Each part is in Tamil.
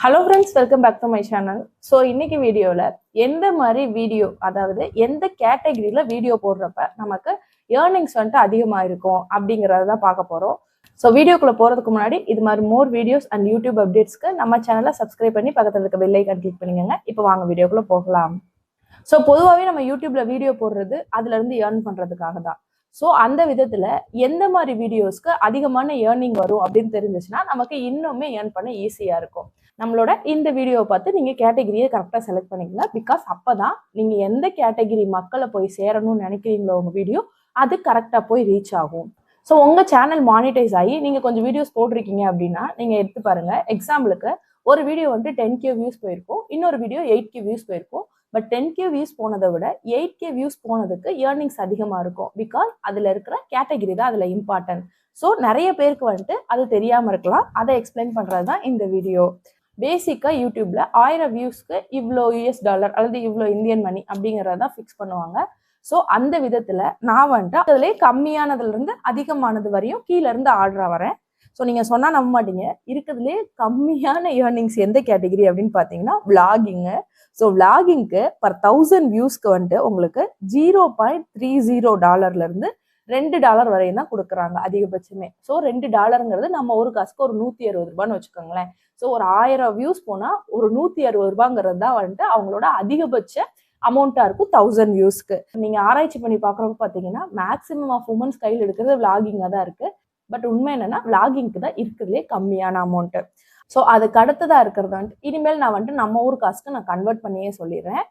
Hello friends welcome back to my channel so இன்னைக்கு வீடியோவில் எந்த மாதிரி வீடியோ அதாவது எந்த கேட்டகரியில் வீடியோ போடுறப்ப நமக்கு ஏர்னிங்ஸ் வந்துட்டு அதிகமாக இருக்கும் அப்படிங்கிறத தான் பார்க்க போகிறோம் ஸோ வீடியோக்குள்ளே போகிறதுக்கு முன்னாடி இது மாதிரி மோர் வீடியோஸ் அண்ட் யூடியூப் அப்டேட்ஸ்க்கு நம்ம சேனலை சப்ஸ்கிரைப் பண்ணி பக்கத்தில் இருக்க பெல் ஐக்கான் கிளிக் பண்ணிக்கோங்க. இப்போ வாங்க வீடியோக்குள்ளே போகலாம். ஸோ பொதுவாகவே நம்ம யூடியூப்பில் வீடியோ போடுறது அதுலேருந்து ஏர்ன் பண்ணுறதுக்காக தான். ஸோ அந்த விதத்தில் எந்த மாதிரி வீடியோஸ்க்கு அதிகமான ஏர்னிங் வரும் அப்படின்னு தெரிஞ்சிச்சுன்னா நமக்கு இன்னுமே ஏர்ன் பண்ண ஈஸியாக இருக்கும். நம்மளோட இந்த வீடியோவை பார்த்து நீங்கள் கேட்டகிரியை கரெக்டாக செலக்ட் பண்ணிக்கலாம் பிகாஸ் அப்போ தான் நீங்கள் எந்த கேட்டகிரி மக்களை போய் சேரணும்னு நினைக்கிறீங்களோ உங்கள் வீடியோ அது கரெக்டாக போய் ரீச் ஆகும். ஸோ உங்கள் சேனல் மானிட்டைஸ் ஆகி நீங்கள் கொஞ்சம் வீடியோஸ் போட்டிருக்கீங்க அப்படின்னா நீங்கள் எடுத்து பாருங்கள் எக்ஸாம்பிளுக்கு ஒரு வீடியோ வந்துட்டு டென் கே வியூஸ் போயிருக்கும். இன்னொரு வீடியோ எயிட் கே வியூஸ் போயிருக்கும். பட் டென் கே வியூஸ் போனதை விட எயிட் கே வியூஸ் போனதுக்கு ஏர்னிங்ஸ் அதிகமாக இருக்கும். பிகாஸ் அதில் இருக்கிற கேட்டகிரி தான் அதில் இம்பார்ட்டன்ட் ஸோ நிறைய பேருக்கு வந்துட்டு அது தெரியாமல் இருக்கலாம். அதை எக்ஸ்பிளைன் பண்ணுறது தான் இந்த வீடியோ பேசிக்காக யூடியூப்ல ஆயிரம் வியூஸ்க்கு இவ்வளோ யூஎஸ் டாலர் அல்லது இவ்வளோ இந்தியன் மணி அப்படிங்கிறத ஃபிக்ஸ் பண்ணுவாங்க. ஸோ அந்த விதத்தில் நான் வந்துட்டு அதுலேயே கம்மியானதுலேருந்து அதிகமானது வரையும் கீழேருந்து ஆர்டரா வரேன். ஸோ நீங்கள் சொன்னால் நம்ப மாட்டீங்க. இருக்கிறதுலே கம்மியான ஏர்னிங்ஸ் எந்த கேட்டகிரி அப்படின்னு பார்த்தீங்கன்னா விளாகிங்கு ஸோ விளாகிங்க்கு பர் தௌசண்ட் வியூஸ்க்கு வந்துட்டு உங்களுக்கு ஜீரோ பாயிண்ட் த்ரீ ஜீரோ டாலர்லேருந்து ரெண்டு டாலர் வரையும் தான் கொடுக்குறாங்க அதிகபட்சமே. ஸோ ரெண்டு டாலருங்கிறது நம்ம ஒரு காசுக்கு ஒரு நூற்றி அறுபது ரூபான்னு வச்சுக்கோங்களேன். ஸோ ஒரு ஆயிரம் வியூஸ் போனால் ஒரு நூற்றி அறுபது ரூபாங்கிறது தான் வந்துட்டு அவங்களோட அதிகபட்ச அமௌண்ட்டாக இருக்கும் தௌசண்ட் வியூஸ்க்கு நீங்கள் ஆராய்ச்சி பண்ணி பார்க்குறப்ப பார்த்தீங்கன்னா மேக்ஸிமம் ஆஃப் உமன்ஸ் கையில் எடுக்கிறது விளாகிங்காக தான் இருக்குது பட் உண்மை என்னன்னா விளாகிங்க்கு தான் இருக்கிறதுலே கம்மியான அமௌண்ட்டு ஸோ அதுக்கு அடுத்ததாக இருக்கிறது வந்துட்டு இனிமேல் நான் வந்துட்டு நம்ம ஊர் காசுக்கு நான் கன்வெர்ட் பண்ணியே சொல்லிடுறேன்.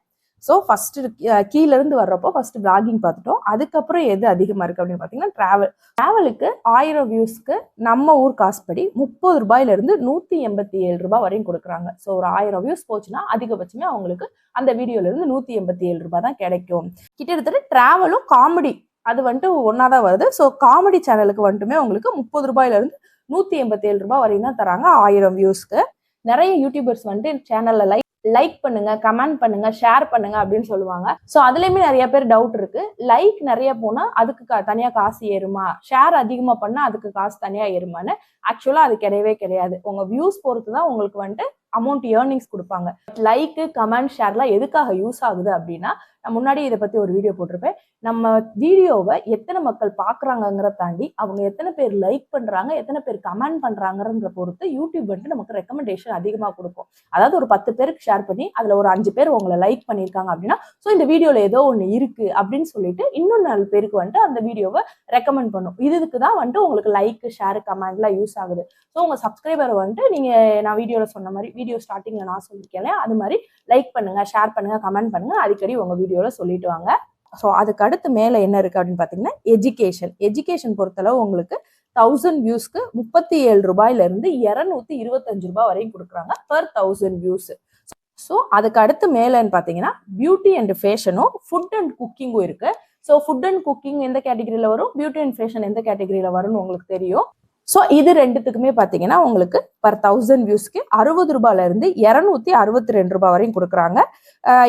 ஸோ ஃபஸ்ட்டு கீழேருந்து வர்றப்போ ஃபஸ்ட்டு பிளாகிங் பார்த்துட்டோம். அதுக்கப்புறம் எது அதிகமாக இருக்குது அப்படின்னு பார்த்தீங்கன்னா ட்ராவல் ட்ராவலுக்கு ஆயிரம் வியூஸ்க்கு நம்ம ஊர் காசுப்படி முப்பது ரூபாயிலிருந்து நூற்றி எண்பத்தி ஏழு ரூபாய் வரையும் கொடுக்குறாங்க. ஸோ ஒரு ஆயிரம் வியூஸ் போச்சுன்னா அதிகபட்சமே அவங்களுக்கு அந்த வீடியோலேருந்து நூற்றி எண்பத்தி ஏழு ரூபாய் தான் கிடைக்கும். கிட்டத்தட்ட ட்ராவலும் காமெடி அது வந்துட்டு ஒன்றா தான் வருது. ஸோ காமெடி சேனலுக்கு வந்துட்டுமே உங்களுக்கு முப்பது ரூபாயிலிருந்து நூற்றி எண்பத்தி ஏழு ரூபாய் வரையும் தான் தராங்க ஆயிரம் வியூஸ்க்கு நிறைய யூடியூபர்ஸ் வந்துட்டு சேனலில் லைக் லைக் பண்ணுங்க கமெண்ட் பண்ணுங்க ஷேர் பண்ணுங்க அப்படின்னு சொல்லுவாங்க. ஸோ அதுலயுமே நிறைய பேர் டவுட் இருக்கு. லைக் நிறைய போனா அதுக்கு தனியா காசு ஏறுமா? ஷேர் அதிகமா பண்ணா அதுக்கு காசு தனியா ஏறுமான்னு ஆக்சுவலா அது கிடையவே கிடையாது. உங்க வியூஸ் பொறுத்து தான் உங்களுக்கு வந்துட்டு அமௌண்ட் ஏர்னிங்ஸ் கொடுப்பாங்க. லைக்கு கமெண்ட் ஷேர்லாம் எதுக்காக யூஸ் ஆகுது அப்படின்னா நான் முன்னாடி இதை பத்தி ஒரு வீடியோ போட்டிருப்பேன். நம்ம வீடியோவை எத்தனை மக்கள் பார்க்குறாங்கங்கிறத தாண்டி அவங்க எத்தனை பேர் லைக் பண்றாங்க எத்தனை பேர் கமெண்ட் பண்றாங்கன்ற பொறுத்து யூடியூப் வந்துட்டு நமக்கு ரெக்கமெண்டேஷன் அதிகமாக கொடுக்கும். அதாவது ஒரு பத்து பேருக்கு ஷேர் பண்ணி அதுல ஒரு அஞ்சு பேர் உங்களை லைக் பண்ணியிருக்காங்க அப்படின்னா ஸோ இந்த வீடியோவில் ஏதோ ஒன்று இருக்கு அப்படின்னு சொல்லிட்டு இன்னும் நாலு பேருக்கு வந்துட்டு அந்த வீடியோவை ரெக்கமெண்ட் பண்ணும். இதுக்கு தான் வந்துட்டு உங்களுக்கு லைக் ஷேர் கமெண்ட்லாம் யூஸ் ஆகுது. ஸோ உங்க சப்ஸ்கிரைபர் வந்துட்டு நீங்க நான் வீடியோவில் சொன்ன மாதிரி வீடியோ ஸ்டார்டிங்ல நான் சொல்லியிருக்கேன் அது மாதிரி லைக் பண்ணுங்க ஷேர் பண்ணுங்க கமெண்ட் பண்ணுங்க. அடிக்கடி உங்க வீடியோல சொல்லிட்டு வாங்க. ஸோ அதுக்கு அடுத்து மேலே என்ன இருக்கு அப்படின்னு பார்த்தீங்கன்னா எஜுகேஷன் எஜுகேஷன் பொறுத்தளவு உங்களுக்கு தௌசண்ட் வியூஸ்க்கு முப்பத்தி ஏழு ரூபாயில இருந்து இரநூத்தி இருபத்தஞ்சு ரூபாய் வரையும் கொடுக்குறாங்க பர் தௌசண்ட் வியூஸ் ஸோ அதுக்கு அடுத்து மேலேன்னு பார்த்தீங்கன்னா பியூட்டி அண்ட் ஃபேஷனும் ஃபுட் அண்ட் குக்கிங்கும் இருக்கு. ஸோ ஃபுட் அண்ட் குக்கிங் எந்த கேட்டகரியில் வரும்? பியூட்டி அண்ட் ஃபேஷன் எந்த கேட்டகரியில் வரும்னு உங்களுக்கு தெரியும். ஸோ இது ரெண்டுத்துக்குமே பார்த்தீங்கன்னா உங்களுக்கு பர் தௌசண்ட் வியூஸ்க்கு அறுபது ரூபாயிலேருந்து இரநூத்தி அறுபத்தி ரெண்டு ரூபாய் வரையும் கொடுக்குறாங்க.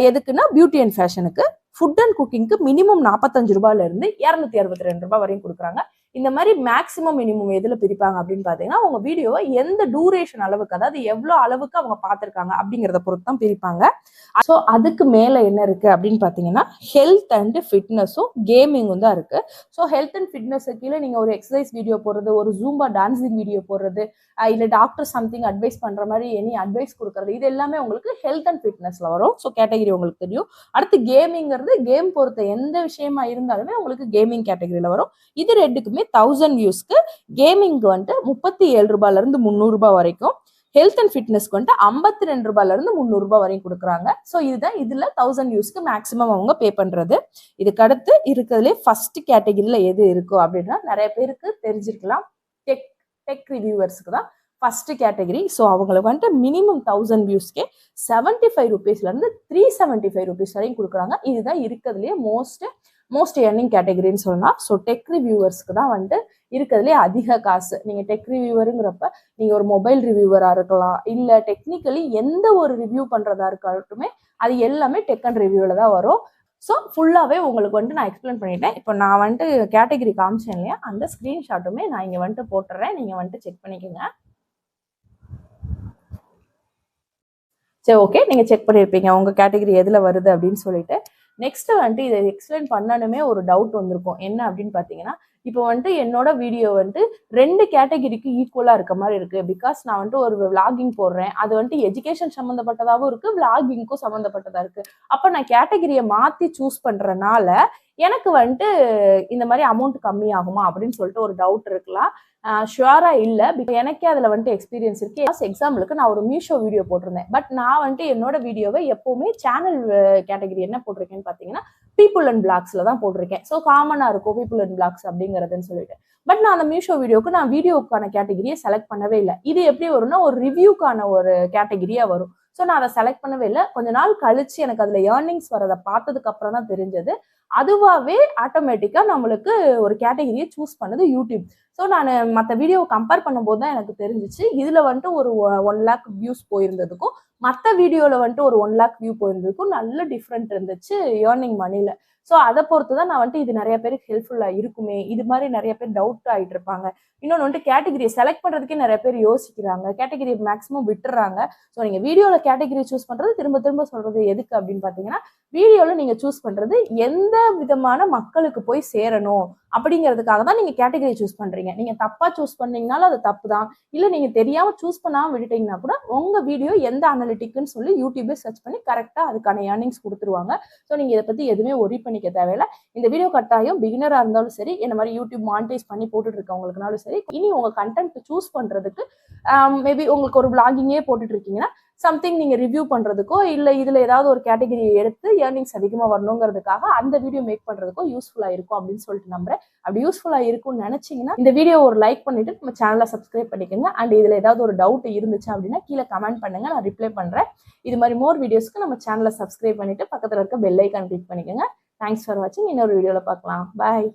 எதுக்குன்னா பியூட்டி அண்ட் ஃபேஷனுக்கு ஃபுட் அண்ட் குக்கிங்க்கு மினிமம் நாற்பத்தஞ்சு ரூபாயிலேருந்து இரநூத்தி அறுபத்தி ரெண்டு ரூபாய் வரையும் கொடுக்குறாங்க. இந்த மாதிரி மேக்ஸிமம் மினிமம் எதுல பிரிப்பாங்க அப்படின்னு பார்த்தீங்கன்னா அவங்க வீடியோவை எந்த டூரேஷன் அளவுக்கு அதாவது எவ்வளோ அளவுக்கு அவங்க பார்த்துருக்காங்க அப்படிங்கிறத பொறுத்து தான் பிரிப்பாங்க. ஸோ அதுக்கு மேலே என்ன இருக்கு அப்படின்னு பார்த்தீங்கன்னா ஹெல்த் அண்ட் ஃபிட்னஸும் கேமிங்கும் தான் இருக்கு. ஸோ ஹெல்த் அண்ட் ஃபிட்னஸ் கீழே நீங்க ஒரு எக்ஸசைஸ் வீடியோ போடுறது ஒரு ஜூம்பா டான்சிங் வீடியோ போடுறது இல்லை இல்ல டாக்டர் சம்திங் அட்வைஸ் பண்ற மாதிரி எனி அட்வைஸ் கொடுக்கறது இது எல்லாமே உங்களுக்கு ஹெல்த் அண்ட் ஃபிட்னஸ்ல வரும். ஸோ கேட்டகரி உங்களுக்கு தெரியும். அடுத்து கேமிங்கிறது கேம் பொறுத்த எந்த விஷயமா இருந்தாலுமே உங்களுக்கு கேமிங் கேட்டகரியில வரும். இது ரெண்டுக்குமே தௌசண்ட் வியூஸ்க்கு கேமிங்க்கு வந்துட்டு முப்பத்தி ஏழு ரூபாயில முந்நூறுபா வரைக்கும். ஹெல்த் அண்ட் ஃபிட்னஸ்க்கு வந்துட்டு ஐம்பத்தி ரெண்டு ரூபாயில இருந்து வரையும் கொடுக்குறாங்க. ஸோ இதுதான் இதில் தௌசண்ட் வியூஸ்க்கு மேக்ஸிமம் அவங்க பே பண்ணுறது இதுக்கு அடுத்து இருக்கிறதுலே ஃபர்ஸ்ட் கேட்டகிரியில் எது இருக்கோ அப்படின்னா நிறைய பேருக்கு தெரிஞ்சிருக்கலாம். டெக் டெக் ரிவ்யூவர்ஸ்க்கு தான் ஃபர்ஸ்ட் கேட்டகரி ஸோ அவங்களுக்கு வந்துட்டு மினிமம் தௌசண்ட் வியூஸ்க்கே செவன்ட்டி ஃபைவ் ருபீஸ்லேருந்து த்ரீ செவன்ட்டி ஃபைவ் ருபீஸ் வரையும் கொடுக்குறாங்க. இதுதான் இருக்கிறதுலே மோஸ்ட் மோஸ்ட் earning கேட்டகரின்னு சொல்லலாம் ஸோ டெக் ரிவ்யூவர்ஸ்க்கு தான் வந்துட்டு இருக்கிறதுலே அதிக காசு. நீங்கள் டெக் ரிவ்யூவருங்கிறப்ப நீங்கள் ஒரு மொபைல் ரிவ்யூவராக இருக்கலாம் இல்லை டெக்னிக்கலி எந்த ஒரு ரிவ்யூ பண்ணுறதா இருக்கட்டுமே அது எல்லாமே டெக் அண்ட் ரிவ்யூவில் தான் வரும். ஸோ ஃபுல்லாகவே உங்களுக்கு வந்துட்டு நான் எக்ஸ்பிளைன் பண்ணிட்டேன். இப்போ நான் வந்துட்டு கேட்டகரி காமிச்சேன் இல்லையா அந்த ஸ்க்ரீன்ஷாட்டுமே நான் இங்கே வந்துட்டு போட்டுறேன். நீங்கள் வந்துட்டு செக் பண்ணிக்கோங்க. சரி ஓகே நீங்கள் செக் பண்ணியிருப்பீங்க உங்கள் கேட்டகரி எதில் வருது அப்படின்னு சொல்லிட்டு. நெக்ஸ்ட் வந்துட்டு இதை எக்ஸ்பிளைன் பண்ணணுமே ஒரு டவுட் வந்திருக்கும். என்ன அப்படின்னு பார்த்தீங்கன்னா இப்போ வந்துட்டு என்னோட வீடியோ வந்துட்டு ரெண்டு கேட்டகிரிக்கு ஈக்குவலாக இருக்க மாதிரி இருக்குது பிகாஸ் நான் வந்துட்டு ஒரு விளாகிங் போடுறேன். அது வந்துட்டு எஜுகேஷன் சம்மந்தப்பட்டதாகவும் இருக்குது விளாகிங்க்கும் சம்மந்தப்பட்டதாக இருக்குது அப்போ நான் கேட்டகிரியை மாற்றி சூஸ் பண்ணுறனால எனக்கு வந்துட்டு இந்த மாதிரி அமௌண்ட் கம்மியாகுமா அப்படின்னு சொல்லிட்டு ஒரு டவுட் இருக்கலாம். ஷுவரா இல்லை. பிகாஸ் எனக்கே அதில் வந்துட்டு எக்ஸ்பீரியன்ஸ் இருக்கு. எக்ஸாம்பிளுக்கு நான் ஒரு மீஷோ வீடியோ போட்டிருந்தேன். பட் நான் வந்துட்டு என்னோட வீடியோவை எப்போவுமே சேனல் கேட்டகரி என்ன போட்டிருக்கேன்னு பார்த்தீங்கன்னா பீப்புள் அண்ட் பிளாக்ஸில் தான் போட்டிருக்கேன். ஸோ காமனாக இருக்கும் பீப்புள் அண்ட் பிளாக்ஸ் அப்படிங்கிறதுன்னு சொல்லிட்டு. பட் நான் அந்த மீஷோ வீடியோக்கு நான் வீடியோக்கான கேட்டகிரியை செலக்ட் பண்ணவே இல்லை. இது எப்படி வரும்னா ஒரு ரிவ்யூக்கான ஒரு கேட்டகிரியாக வரும். ஸோ நான் அதை செலக்ட் பண்ணவே இல்லை. கொஞ்ச நாள் கழிச்சு எனக்கு அதில் ஏர்னிங்ஸ் வரதை பார்த்ததுக்கு அப்புறம் தான் தெரிஞ்சது. அதுவாகவே ஆட்டோமேட்டிக்காக நம்மளுக்கு ஒரு கேட்டகிரியை சூஸ் பண்ணது யூடியூப் ஸோ நான் மற்ற வீடியோவை கம்பேர் பண்ணும்போது தான் எனக்கு தெரிஞ்சிச்சு. இதில் வந்துட்டு ஒரு ஒன் லேக் வியூஸ் போயிருந்ததுக்கும் மற்ற வீடியோவில் வந்துட்டு ஒரு ஒன் லேக் வியூ போயிருந்ததுக்கும் நல்ல டிஃப்ரெண்ட் இருந்துச்சு ஏர்னிங் மணியில் ஸோ அதை பொறுத்து தான் நான் வந்துட்டு இது நிறைய பேருக்கு ஹெல்ப்ஃபுல்லாக இருக்குமே. இது மாதிரி நிறைய பேர் டவுட் ஆகிட்டு இருப்பாங்க. இன்னொன்று வந்துட்டு கேட்டகிரியை செலக்ட் பண்ணுறதுக்கே நிறைய பேர் யோசிக்கிறாங்க. கேட்டகிரி மேக்ஸிமம் விட்டுறாங்க. ஸோ நீங்கள் வீடியோவில் கேட்டகிரி சூஸ் பண்ணுறது திரும்ப திரும்ப சொல்கிறது எதுக்கு அப்படின்னு பார்த்தீங்கன்னா வீடியோவில் நீங்கள் சூஸ் பண்ணுறது எந்த விதமான மக்களுக்கு போய் சேரணும்? அப்படிங்கிறதுக்காக தான் நீங்கள் கேட்டகரி சூஸ் பண்ணுறீங்க நீங்கள் தப்பாக சூஸ் பண்ணீங்கனாலும் அது தப்பு தான் இல்லை நீங்கள் தெரியாமல் சூஸ் பண்ணாமல் விட்டுட்டீங்கன்னா கூட உங்கள் வீடியோ எந்த அனலிட்டிக்குன்னு சொல்லி யூடியூபே சர்ச் பண்ணி கரெக்டாக அதுக்கான ஏர்னிங்ஸ் கொடுத்துருவாங்க. ஸோ நீங்கள் இதை பற்றி எதுவுமே ஒரி பண்ணிக்க தேவையில்ல. இந்த வீடியோ கட்டாயம் பிகினராக இருந்தாலும் சரி இந்த மாதிரி யூடியூப் மானிட்டைஸ் பண்ணி போட்டுட்டு இருக்கவங்களுக்குனாலும் சரி இனி உங்கள் கண்டென்ட் சூஸ் பண்ணுறதுக்கு மேபி உங்களுக்கு ஒரு பிளாகிங்கே போட்டுட்டு இருக்கீங்கன்னா சம்திங் நீங்கள் ரிவ்யூ பண்ணுறதுக்கோ இல்லை இதில் ஏதாவது ஒரு கேட்டகரி எடுத்து ஏர்னிங்ஸ் அதிகமாக வரணுங்கிறதுக்காக அந்த வீடியோ மேக் பண்ணுறதுக்கோ யூஸ்ஃபுல்லாக இருக்கும் அப்படின்னு சொல்லிட்டு நம்புறேன். அப்படி யூஸ்ஃபுல்லாக இருக்கும்னு நினச்சிங்கன்னா இந்த வீடியோ ஒரு லைக் பண்ணிட்டு நம்ம சேனலை சப்ஸ்கிரைப் பண்ணிக்கோங்க. அண்ட் இதில் ஏதாவது ஒரு டவுட் இருந்துச்சு அப்படின்னா கீழே கமெண்ட் பண்ணுங்க. நான் ரிப்ளை பண்ணுறேன் இது மாதிரி மோர் வீடியோஸ்க்கு நம்ம சேனலை சப்ஸ்கிரைப் பண்ணிட்டு பக்கத்தில் இருக்க பெல் ஐக்கான் கிளிக் பண்ணிக்கோங்க. தேங்க்ஸ் ஃபார் வாட்சிங் இன்னொரு வீடியோவில் பார்க்கலாம். பாய்